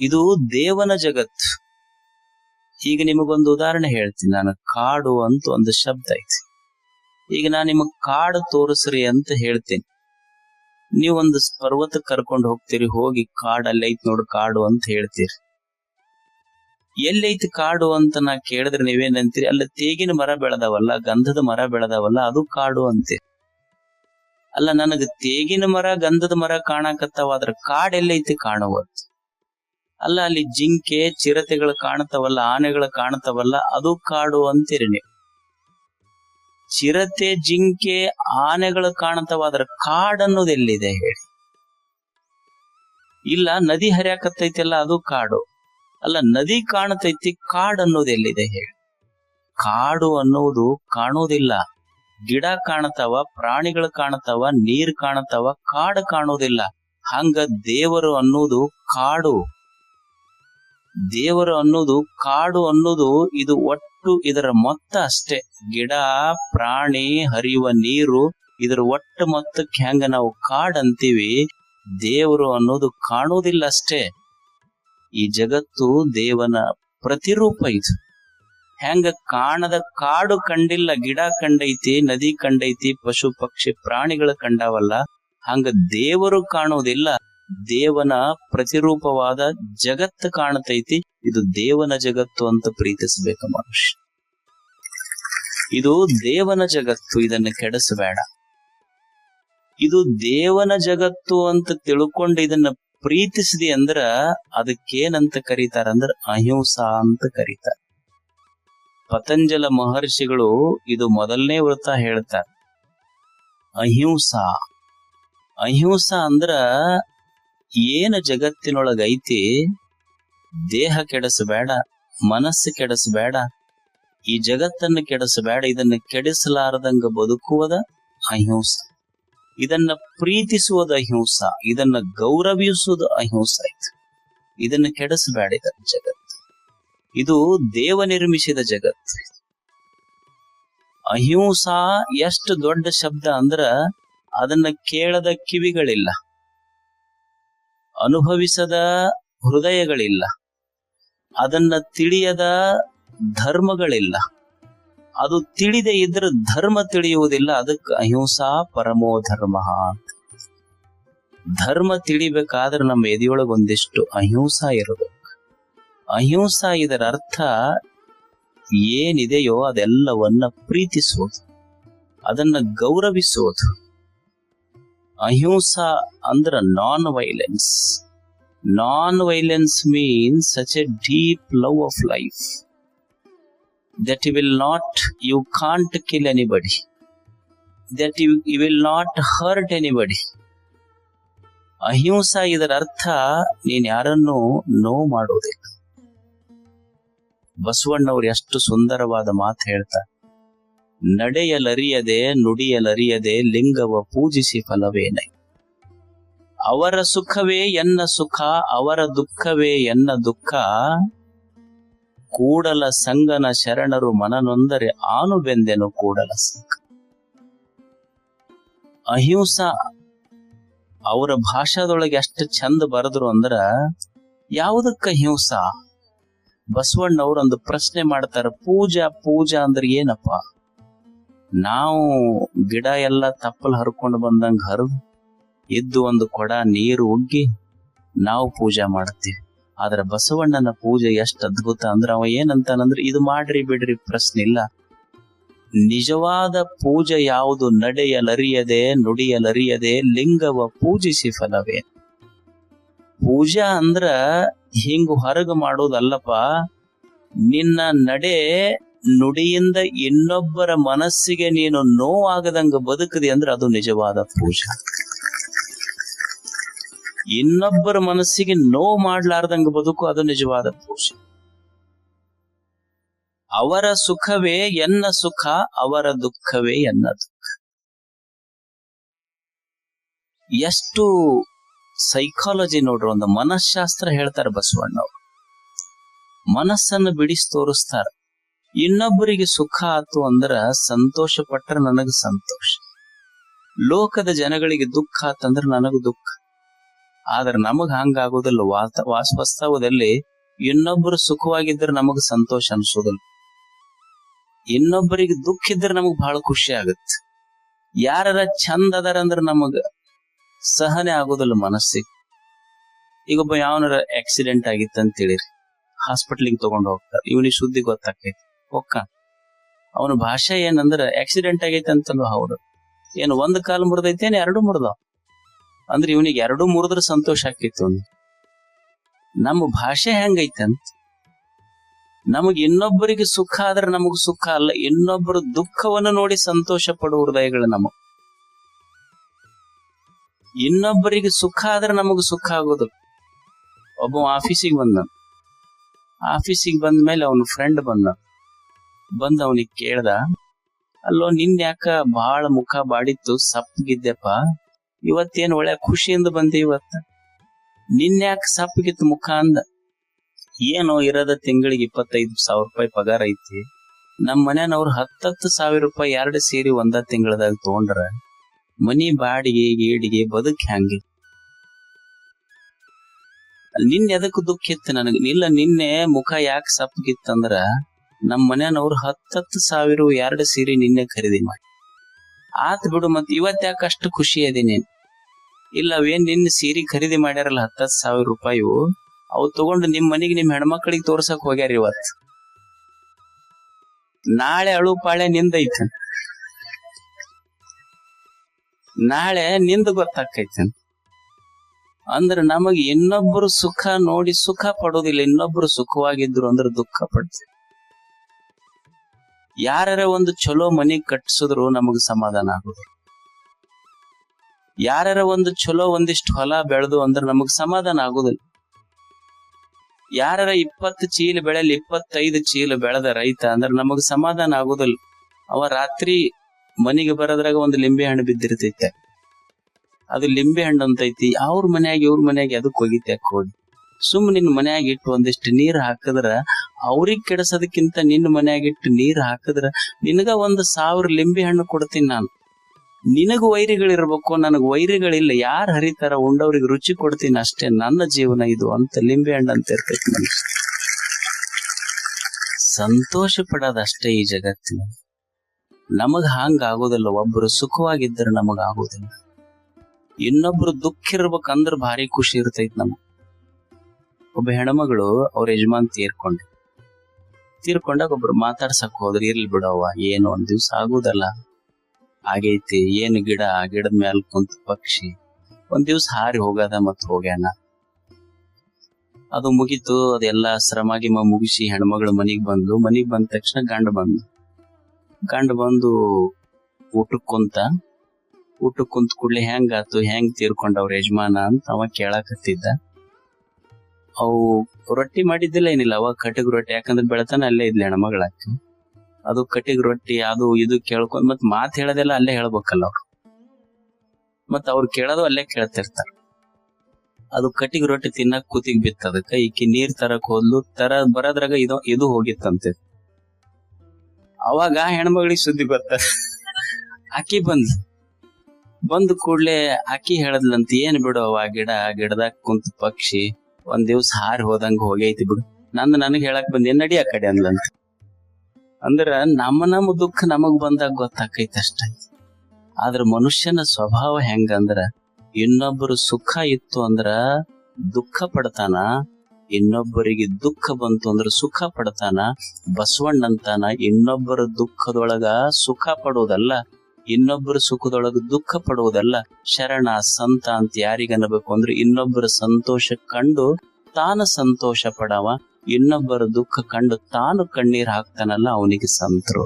ಇದು ದೇವನ ಜಗತ್ ಈಗ ನಿಮಗೊಂದು ಉದಾಹರಣೆ ಹೇಳ್ತೀನಿ. ನಾನು ಕಾಡು ಅಂತ ಒಂದು ಶಬ್ದ ಐತಿ. ಈಗ ನಾನು ನಿಮಗ್ ಕಾಡು ತೋರಿಸ್ರಿ ಅಂತ ಹೇಳ್ತೀನಿ. ನೀವು ಒಂದು ಪರ್ವತಕ್ಕೆ ಕರ್ಕೊಂಡು ಹೋಗ್ತೀರಿ, ಹೋಗಿ ಕಾಡ್ ಅಲ್ಲೈತ್ ನೋಡು ಕಾಡು ಅಂತ ಹೇಳ್ತೀರಿ. ಎಲ್ಲೈತಿ ಕಾಡು ಅಂತ ನಾ ಕೇಳಿದ್ರೆ ನೀವೇನಂತೀರಿ ಅಲ್ಲ, ತೇಗಿನ ಮರ ಬೆಳೆದವಲ್ಲ, ಗಂಧದ ಮರ ಬೆಳೆದವಲ್ಲ, ಅದು ಕಾಡು ಅಂತೀರಿ. ಅಲ್ಲ, ನನಗ ತೇಗಿನ ಮರ, ಗಂಧದ ಮರ ಕಾಣಕತ್ತಾವ ಅದ್ರ ಕಾಡ್ ಎಲ್ಲೈತಿ ಕಾಣುವತ್ತು ಅಲ್ಲ, ಅಲ್ಲಿ ಜಿಂಕೆ ಚಿರತೆಗಳು ಕಾಣ್ತಾವಲ್ಲ ಆನೆಗಳು ಕಾಣ್ತಾವಲ್ಲ ಅದು ಕಾಡು ಅಂತೀರಿ ನೀವು. ಚಿರತೆ, ಜಿಂಕೆ, ಆನೆಗಳು ಕಾಣ್ತಾವ ಕಾಡು ಕಾಡ್ ಅನ್ನೋದು ಎಲ್ಲಿದೆ ಹೇಳಿ. ಇಲ್ಲ, ನದಿ ಹರಿಯಾಕತ್ತೈತಿಲ್ಲ, ಅದು ಕಾಡು. ಅಲ್ಲ, ನದಿ ಕಾಣತೈತಿ ಕಾಡು ಅನ್ನೋದು ಎಲ್ಲಿದೆ ಹೇಳಿ. ಕಾಡು ಅನ್ನೋದು ಕಾಣೋದಿಲ್ಲ ಗಿಡ ಕಾಣತಾವ ಪ್ರಾಣಿಗಳು ಕಾಣತಾವ ನೀರ್ ಕಾಣತಾವ ಕಾಡು ಕಾಣೋದಿಲ್ಲ ಹಂಗ ದೇವರು ಅನ್ನೋದು ಕಾಡು. ದೇವರು ಅನ್ನೋದು, ಕಾಡು ಅನ್ನೋದು ಇದು ಒಟ್ಟು ಇದರ ಮೊತ್ತ ಅಷ್ಟೇ. ಗಿಡ, ಪ್ರಾಣಿ, ಹರಿಯುವ ನೀರು, ಇದರ ಒಟ್ಟು ಮೊತ್ತಕ್ಕೆ ಹೆಂಗ ನಾವು ಕಾಡ್ ಅಂತೀವಿ, ದೇವರು ಅನ್ನೋದು ಕಾಣೋದಿಲ್ಲ ಅಷ್ಟೇ. ಈ ಜಗತ್ತು ದೇವನ ಪ್ರತಿರೂಪ ಇದು. ಹೆಂಗ ಕಾಣದ ಕಾಡು ಕಂಡಿಲ್ಲ, ಗಿಡ ಕಂಡೈತಿ, ನದಿ ಕಂಡೈತಿ, ಪಶು ಪಕ್ಷಿ ಪ್ರಾಣಿಗಳು ಕಂಡಾವಲ್ಲ, ಹಂಗ ದೇವರು ಕಾಣೋದಿಲ್ಲ. ದೇವನ ಪ್ರತಿರೂಪವಾದ ಜಗತ್ತು ಕಾಣತೈತಿ. ಇದು ದೇವನ ಜಗತ್ತು ಅಂತ ಪ್ರೀತಿಸಬೇಕು ಮನುಷ್ಯ. ಇದು ದೇವನ ಜಗತ್ತು, ಇದನ್ನು ಕೆಡಿಸಬೇಡ. ಇದು ದೇವನ ಜಗತ್ತು ಅಂತ ತಿಳ್ಕೊಂಡು ಇದನ್ನ ಪ್ರೀತಿಸಿದೆ ಅಂದ್ರ ಅದಕ್ಕೇನಂತ ಕರೀತಾರ ಅಂದ್ರ ಅಹಿಂಸಾ ಅಂತ ಕರೀತಾರ. ಪತಂಜಲ ಮಹರ್ಷಿಗಳು ಇದು ಮೊದಲನೇ ವೃತ್ತ ಹೇಳ್ತಾರೆ. ಅಹಿಂಸಾ. ಅಹಿಂಸಾ ಅಂದ್ರ ಏನ ಜಗತ್ತಿನೊಳಗೈತಿ ದೇಹ ಕೆಡಿಸಬೇಡ, ಮನಸ್ಸು ಕೆಡಿಸಬೇಡ, ಈ ಜಗತ್ತನ್ನು ಕೆಡಿಸಬೇಡ, ಇದನ್ನ ಕೆಡಿಸಲಾರದಂಗ ಬದುಕುವುದ ಅಹಿಂಸ. ಇದನ್ನ ಪ್ರೀತಿಸುವುದು ಅಹಿಂಸ, ಇದನ್ನ ಗೌರವಿಸುವುದು ಅಹಿಂಸ ಆಯ್ತು ಇದನ್ನ ಕೆಡಿಸಬೇಡ ಇದನ್ನ ಜಗತ್ತು. ಇದು ದೇವ ನಿರ್ಮಿಸಿದ ಜಗತ್ತು. ಅಹಿಂಸಾ ಎಷ್ಟು ದೊಡ್ಡ ಶಬ್ದ ಅಂದ್ರ ಅದನ್ನ ಕೇಳದ ಕಿವಿಗಳಿಲ್ಲ. ಅನುಭವಿಸದ ಹೃದಯಗಳಿಲ್ಲ. ಅದನ್ನ ತಿಳಿಯದ ಧರ್ಮಗಳಿಲ್ಲ. ಅದು ತಿಳಿದೇ ಇದ್ರೆ ಧರ್ಮ ತಿಳಿಯುವುದಿಲ್ಲ. ಅದಕ್ಕೆ ಅಹಿಂಸಾ ಪರಮೋ ಧರ್ಮ. ಧರ್ಮ ತಿಳಿಬೇಕಾದ್ರೆ ನಮ್ಮ ಎದೆಯೊಳಗೆ ಒಂದಿಷ್ಟು ಅಹಿಂಸಾ ಇರಬೇಕು. ಅಹಿಂಸಾ ಇದರ ಅರ್ಥ ಏನಿದೆಯೋ ಅದೆಲ್ಲವನ್ನ ಪ್ರೀತಿಸುವುದು ಅದನ್ನ ಗೌರವಿಸುವುದು ಅಹಿಂಸಾ ಅಂದ್ರ non violence non violence means such a deep love of life that you will not you can't kill anybody that you, you will not hurt anybody. Ahimsa ಇದರ ಅರ್ಥ ನೀನ್ ಯಾರನ್ನು ನೋವು ಮಾಡೋದಿಲ್ಲ. ಬಸವಣ್ಣವ್ರು ಎಷ್ಟು ಸುಂದರವಾದ ಮಾತು ಹೇಳ್ತಾರೆ. ನಡೆಯಲರಿಯದೆ, ನುಡಿಯಲರಿಯದೆ ಲಿಂಗವ ಪೂಜಿಸಿ ಫಲವೇನೆ. ಅವರ ಸುಖವೇ ಎನ್ನ ಸುಖ, ಅವರ ದುಃಖವೇ ಎನ್ನ ದುಃಖ. ಕೂಡಲ ಸಂಗನ ಶರಣರು ಮನನೊಂದರೆ ಆನು ಬೆಂದೆನು ಕೂಡಲ ಸಂಗ. ಅಹಿಂಸಾ ಅವರ ಭಾಷಾದೊಳಗೆ ಅಷ್ಟು ಚಂದ ಬರೆದ್ರು ಅಂದ್ರ ಯಾವುದಕ್ಕ ಅಹಿಂಸಾ? ಬಸವಣ್ಣವ್ರು ಒಂದು ಪ್ರಶ್ನೆ ಮಾಡ್ತಾರ, ಪೂಜಾ ಪೂಜಾ ಅಂದ್ರೆ ಏನಪ್ಪ? ನಾವು ಗಿಡ ಎಲ್ಲ ತಪ್ಪಲ್ ಹರ್ಕೊಂಡು ಬಂದಂಗ ಹರಿದು ಎದ್ದು ಒಂದು ಕೊಡ ನೀರು ಉಗ್ಗಿ ನಾವು ಪೂಜೆ ಮಾಡ್ತೀವಿ. ಆದ್ರೆ ಬಸವಣ್ಣನ ಪೂಜೆ ಎಷ್ಟು ಅದ್ಭುತ ಅಂದ್ರೆ ಅವ ಏನಂತಾನಂದ್ರೆ, ಇದು ಮಾಡ್ರಿ ಬಿಡ್ರಿ, ಪ್ರಶ್ನೆ ಇಲ್ಲ. ನಿಜವಾದ ಪೂಜೆ ಯಾವುದು? ನಡೆಯಲರಿಯದೆ, ನುಡಿಯಲರಿಯದೆ, ಲಿಂಗವ ಪೂಜಿಸಿ ಫಲವೇ? ಪೂಜಾ ಅಂದ್ರ ಹಿಂಗ ಹೊರಗ ಮಾಡೋದಲ್ಲಪ್ಪ, ನಿನ್ನ ನಡೆ ನುಡಿಯಿಂದ ಇನ್ನೊಬ್ಬರ ಮನಸ್ಸಿಗೆ ನೀನು ನೋವಾಗದಂಗ ಬದುಕದಿ ಅಂದ್ರೆ ಅದು ನಿಜವಾದ ಪೂಜೆ. ಇನ್ನೊಬ್ಬರ ಮನಸ್ಸಿಗೆ ನೋವು ಮಾಡ್ಲಾರ್ದಂಗ ಬದುಕು ಅದು ನಿಜವಾದ ಪೂಜೆ. ಅವರ ಸುಖವೇ ಎನ್ನ ಸುಖ, ಅವರ ದುಃಖವೇ ಎನ್ನ ದುಃಖ. ಎಷ್ಟು ಸೈಕಾಲಜಿ ನೋಡ್ರಿ, ಒಂದು ಮನಃಶಾಸ್ತ್ರ ಹೇಳ್ತಾರೆ ಬಸವಣ್ಣವ್ರು. ಮನಸ್ಸನ್ನು ಬಿಡಿಸಿ ತೋರಿಸ್ತಾರ. ಇನ್ನೊಬ್ಬರಿಗೆ ಸುಖ ಆತು ಅಂದ್ರ ಸಂತೋಷ ಪಟ್ರ ನನಗ ಸಂತೋಷ. ಲೋಕದ ಜನಗಳಿಗೆ ದುಃಖ ಆತಂದ್ರ ನನಗ ದುಃಖ. ಆದ್ರೆ ನಮಗ್ ಹಂಗಾಗೋದಿಲ್ಲ, ವಾತ ವಾಸ ವಾಸ್ತವದಲ್ಲಿ ಇನ್ನೊಬ್ಬರು ಸುಖವಾಗಿದ್ರೆ ನಮಗ್ ಸಂತೋಷ ಅನ್ಸೋದಿಲ್ಲ. ಇನ್ನೊಬ್ಬರಿಗೆ ದುಃಖ ಇದ್ರೆ ನಮಗ್ ಬಹಳ ಖುಷಿ ಆಗತ್ತೆ. ಯಾರ ಚಂದ ಅದಾರ ಅಂದ್ರ ನಮಗ ಸಹನೆ ಆಗೋದಿಲ್ಲ ಮನಸ್ಸಿಗೆ. ಈಗ ಒಬ್ಬ ಯಾವನಾರ ಆಕ್ಸಿಡೆಂಟ್ ಆಗಿತ್ತಂತ ಹೇಳಿರಿ ಹಾಸ್ಪಿಟ್ಲಿಗೆ ತಗೊಂಡ್ ಹೋಗ್ತಾರ, ಇವನಿಗೆ ಸುದ್ದಿ ಗೊತ್ತಾಕೈತಿ. ಒಕ್ಕ ಅವನ ಭಾಷೆ ಏನಂದ್ರ ಆಕ್ಸಿಡೆಂಟ್ ಆಗೈತೆ ಅಂತಲ್ವ ಹೌದು ಏನು ಒಂದ್ ಕಾಲು ಮುರಿದೈತೆ ಏನ್ ಎರಡು ಮುರಿದಾವ. ಅಂದ್ರೆ ಇವನಿಗೆ ಎರಡು ಮುರಿದ್ರೆ ಸಂತೋಷ ಅವ್ನಿಗೆ. ನಮ್ಮ ಭಾಷೆ ಹೆಂಗೈತೆ ಅಂತ. ನಮಗ್ ಇನ್ನೊಬ್ಬರಿಗೆ ಸುಖ ಆದ್ರೆ ನಮಗ್ ಸುಖ ಅಲ್ಲ ಇನ್ನೊಬ್ಬರ ದುಃಖವನ್ನು ನೋಡಿ ಸಂತೋಷ ಪಡುವ ಹೃದಯಗಳು ನಮಗ್ ಇನ್ನೊಬ್ಬರಿಗೆ ಸುಖ ಆದ್ರೆ ನಮಗ್ ಸುಖ ಆಗೋದು. ಒಬ್ಬ ಆಫೀಸಿಗೆ ಬಂದ. ಆಫೀಸಿಗೆ ಬಂದ ಮೇಲೆ ಅವನ ಫ್ರೆಂಡ್ ಬಂದ. ಬಂದ್ ಅವನಿಗೆ ಕೇಳ್ದ, ಅಲ್ಲೋ, ನಿನ್ ಯಾಕ ಬಹಳ ಮುಖ ಬಾಡಿತ್ತು ಸಪ್ಪಗಿದ್ದೆಪ್ಪ ಇವತ್ತೇನ್ ಒಳ್ಳೆ ಖುಷಿಯಿಂದ ಬಂದೆ ಇವತ್ತ? ನಿನ್ ಯಾಕ ಸಪ್ಪಗಿತ್ತು ಮುಖ ಅಂದ? ಏನೋ ಇರದ ತಿಂಗಳಿಗೆ ಇಪ್ಪತ್ತೈದು ಸಾವಿರ ರೂಪಾಯಿ ಪಗಾರ ಐತಿ. ನಮ್ ಮನೆಯವ್ರು ಹತ್ತತ್ತು ಸಾವಿರ ರೂಪಾಯಿ ಎರಡು ಸೇರಿ ಒಂದ ತಿಂಗಳದಾಗ ತಗೊಂಡ್ರ, ಮನಿ ಬಾಡಿಗೆ, ಏಡಿಗೆ ಬದುಕ್ ಹ್ಯಾಂಗೆ? ನಿನ್ನೆ ಎದಕ್ ದುಃಖ ಇತ್ತು ನನಗ? ಇಲ್ಲ, ನಿನ್ನೆ ಮುಖ ಯಾಕೆ ಸಪ್ಪಗಿತ್ತಂದ್ರ ನಮ್ ಮನೆಯವ್ರು ಹತ್ತತ್ತು ಸಾವಿರ ಎರಡು ಸೀರೆ ನಿನ್ನೆ ಖರೀದಿ ಮಾಡಿ. ಆತ್ ಬಿಡು ಮತ್ ಇವತ್ ಯಾಕೆ ಅಷ್ಟು ಖುಷಿ ಅದೇನೆ ಇಲ್ಲ, ಅವೇನ್ ನಿನ್ನ ಸೀರೆ ಖರೀದಿ ಮಾಡ್ಯಾರಲ್ಲ ಹತ್ತತ್ತು ಸಾವಿರ ರೂಪಾಯಿ? ಅವು ತಗೊಂಡು ನಿಮ್ ಮನೆಗೆ ನಿಮ್ ಹೆಣ್ಮಕ್ಳಿಗೆ ತೋರ್ಸಕ್ ಹೋಗ್ಯಾರ ಇವತ್ ನಾಳೆ ಅಳು ಪಾಳೆ ನಿಂದೈತ ನಾಳೆ ನಿಂದ ಗೊತ್ತಾಕೈತೆ ಅಂದ್ರ ನಮಗೆ ಇನ್ನೊಬ್ಬರು ಸುಖ ನೋಡಿ ಸುಖ ಪಡೋದಿಲ್ಲ, ಇನ್ನೊಬ್ರು ಸುಖವಾಗಿದ್ರು ಅಂದ್ರೆ ದುಃಖ ಪಡ್ತೀವಿ. ಯಾರ ಒಂದು ಚಲೋ ಮನಿ ಕಟ್ಸಿದ್ರು ನಮಗ್ ಸಮಾಧಾನ ಆಗುದು. ಯಾರ ಒಂದು ಚಲೋ ಒಂದಿಷ್ಟು ಹೊಲ ಬೆಳೆದು ಅಂದ್ರೆ ನಮಗ್ ಸಮಾಧಾನ ಆಗುದಿಲ್ಲ. ಯಾರ ಇಪ್ಪತ್ತು ಚೀಲ ಬೆಳೆಲಿ ಇಪ್ಪತ್ತೈದು ಚೀಲ ಬೆಳೆದ ರೈತ ಅಂದ್ರೆ ನಮಗ್ ಸಮಾಧಾನ ಆಗುದಿಲ್ಲ. ಅವ ರಾತ್ರಿ ಮನಿಗೆ ಬರೋದ್ರಾಗ ಒಂದು ಲಿಂಬೆ ಹಣ್ಣು ಬಿದ್ದಿರ್ತೈತೆ. ಅದು ಲಿಂಬೆ ಹಣ್ಣು ಅಂತೈತಿ, ಅವ್ರ ಮನ್ಯಾಗ, ಇವ್ರ ಮನ್ಯಾಗ ಅದಕ್ಕೆ ಹೋಗಿತ್ತೆ ಹೋಗಿ ಸುಮ್ ನಿನ್ ಮನ್ಯಾಗ ಇಟ್ಟು ಒಂದಿಷ್ಟು ನೀರ್ ಹಾಕಿದ್ರ ಅವ್ರಿಗ್ ಕೆಡಸೋದಕ್ಕಿಂತ ನಿನ್ನ ಮನ್ಯಾಗ ಇಟ್ಟು ನೀರ್ ಹಾಕಿದ್ರ ನಿನಗ ಒಂದ್ ಸಾವಿರ ಲಿಂಬೆ ಹಣ್ಣು ಕೊಡ್ತೀನಿ ನಾನು. ನಿನಗ ವೈರಿಗಳಿರ್ಬೇಕು, ನನಗ್ ವೈರಿಗಳಿಲ್ಲ, ಯಾರು ಹರಿತಾರ, ಉಂಡವ್ರಿಗೆ ರುಚಿ ಕೊಡ್ತೀನಿ ಅಷ್ಟೇ, ನನ್ನ ಜೀವನ ಇದು ಅಂತ ಲಿಂಬೆ ಹಣ್ಣು ಅಂತ ಇರ್ತೈತಿ ನನ್ಗೆ ಸಂತೋಷ ಪಡೋದಷ್ಟೇ ಈ ಜಗತ್ತಿನ ನಮಗ್ ಹಂಗ ಆಗೋದಿಲ್ಲ, ಒಬ್ರು ಸುಖವಾಗಿದ್ದರೆ ನಮಗ ಆಗೋದಿಲ್ಲ. ಇನ್ನೊಬ್ರು ದುಃಖ ಇರ್ಬೇಕಂದ್ರ ಭಾರಿ ಖುಷಿ ಇರ್ತೈತಿ ನಮಗ್. ಒಬ್ಬ ಹೆಣ್ಮಗಳು ಅವ್ರ ಯಜಮಾನ್ ತೀರ್ಕೊಂಡ್ರು. ತೀರ್ಕೊಂಡಾಗ ಒಬ್ರು ಮಾತಾಡ್ಸಕ್ ಹೋದ್ರೆ, ಇರ್ಲಿ ಬಿಡವ್ವ ಏನು ಒಂದ್ ದಿವ್ಸ ಆಗುದಲ್ಲ. ಆಗೈತಿ, ಏನ್ ಗಿಡ ಗಿಡದ ಮ್ಯಾಲ ಕುಂತ ಪಕ್ಷಿ. ಒಂದ್ ದಿವ್ಸ ಹಾರಿ ಹೋಗದ ಮತ್ ಹೋಗ್ಯಾನ. ಅದು ಮುಗೀತು, ಅದೆಲ್ಲ ಶ್ರಮ ಗಿಮ ಮುಗಿಸಿ ಹೆಣ್ಮಗಳು ಮನಿಗ್ ಬಂದು, ಮನಿಗ್ ಬಂದ ತಕ್ಷಣ ಗಂಡ ಬಂದು ಗಂಡ ಬಂದು ಊಟಕ್ ಕುಂತ ಊಟಕ್ ಕುಂತ ಕೂಡ್ಲಿ ಹೆಂಗಾತು, ಹೆಂಗ್ ತೀರ್ಕೊಂಡ ಅವ್ರ ಯಜಮಾನ ಅಂತ ಅವ ಕೇಳಾಕತ್ತಿದ್ದ. ಅವು ರೊಟ್ಟಿ ಮಾಡಿದ್ದಿಲ್ಲ ಏನಿಲ್ಲ, ಅವಾಗ ಕಟಕ್ ರೊಟ್ಟಿ, ಯಾಕಂದ್ರೆ ಬೆಳತಾನೆ ಅಲ್ಲೇ ಇದ್ಲಿ ಹೆಣ್ಮಗಳಾಕ ಅದು ಕಟಿಗ್ ರೊಟ್ಟಿ, ಅದು ಇದು ಕೇಳ್ಕೊಂಡ್ ಮತ್ ಮಾತ್ ಹೇಳೋದೆಲ್ಲ ಅಲ್ಲೇ ಹೇಳ್ಬೇಕಲ್ಲ ಅವ್ರು. ಮತ್ ಅವ್ರು ಕೇಳೋದು ಅಲ್ಲೇ ಕೇಳ್ತಿರ್ತಾರ. ಅದು ಕಟಿಗ್ ರೊಟ್ಟಿ ತಿನ್ನಕ್ ಕೂತಿಗ್ ಬಿತ್ತ ಅದಕ್ಕ, ಈಕಿ ನೀರ್ ತರಕ್ ಹೋದ್ಲು, ತರ ಬರೋದ್ರಾಗ ಇದು ಇದು ಹೋಗಿತ್ತಂತೆ. ಅವಾಗ ಹೆಣ್ಮಗಳಿಗೆ ಸುದ್ದಿ ಬರ್ತ ಅಕ್ಕಿ ಬಂದ್ ಬಂದ್ ಕೂಡ್ಲೆ ಅಕ್ಕಿ ಹೇಳದ್ಲಂತ, ಏನ್ ಬಿಡು ಅವ ಗಿಡ ಗಿಡದಾಗ ಕುಂತ ಪಕ್ಷಿ ಒಂದ್ ದಿವ್ಸ ಹಾರಿ ಹೋದಂಗ ಹೋಗೈತಿ ಬಿಡು. ನಂದು ನನಗ್ ಹೇಳಕ್ ಬಂದೇನ್ ನಡಿ ಆ ಕಡೆ ಅಂದ್ಲಂತ ಅಂದ್ರ ನಮ್ಮ ನಮ್ಮ ದುಃಖ ನಮಗ್ ಬಂದಾಗ ಗೊತ್ತಾಕೈತಿ ಅಷ್ಟ. ಆದ್ರ ಮನುಷ್ಯನ ಸ್ವಭಾವ ಹೆಂಗಂದ್ರ ಇನ್ನೊಬ್ಬರು ಸುಖ ಇತ್ತು ಅಂದ್ರ ದುಃಖ ಪಡ್ತಾನ, ಇನ್ನೊಬ್ಬರಿಗೆ ದುಃಖ ಬಂತು ಅಂದ್ರ ಸುಖ ಪಡ್ತಾನ, ಬಸವಣ್ಣಂತಾನ ಇನ್ನೊಬ್ಬರ ದುಃಖದೊಳಗ ಸುಖ ಪಡುವುದಲ್ಲ ಇನ್ನೊಬ್ಬರ ಸುಖದೊಳಗ ದುಃಖ ಪಡುವುದಲ್ಲ, ಶರಣ ಸಂತ ಅಂತ ಯಾರಿಗನ್ನಬೇಕು ಅಂದ್ರೆ ಇನ್ನೊಬ್ಬರ ಸಂತೋಷ ಕಂಡು ತಾನು ಸಂತೋಷ ಪಡವ, ಇನ್ನೊಬ್ಬರ ದುಃಖ ಕಂಡು ತಾನು ಕಣ್ಣೀರ್ ಹಾಕ್ತಾನಲ್ಲ ಅವನಿಗೆ ಸಂತರು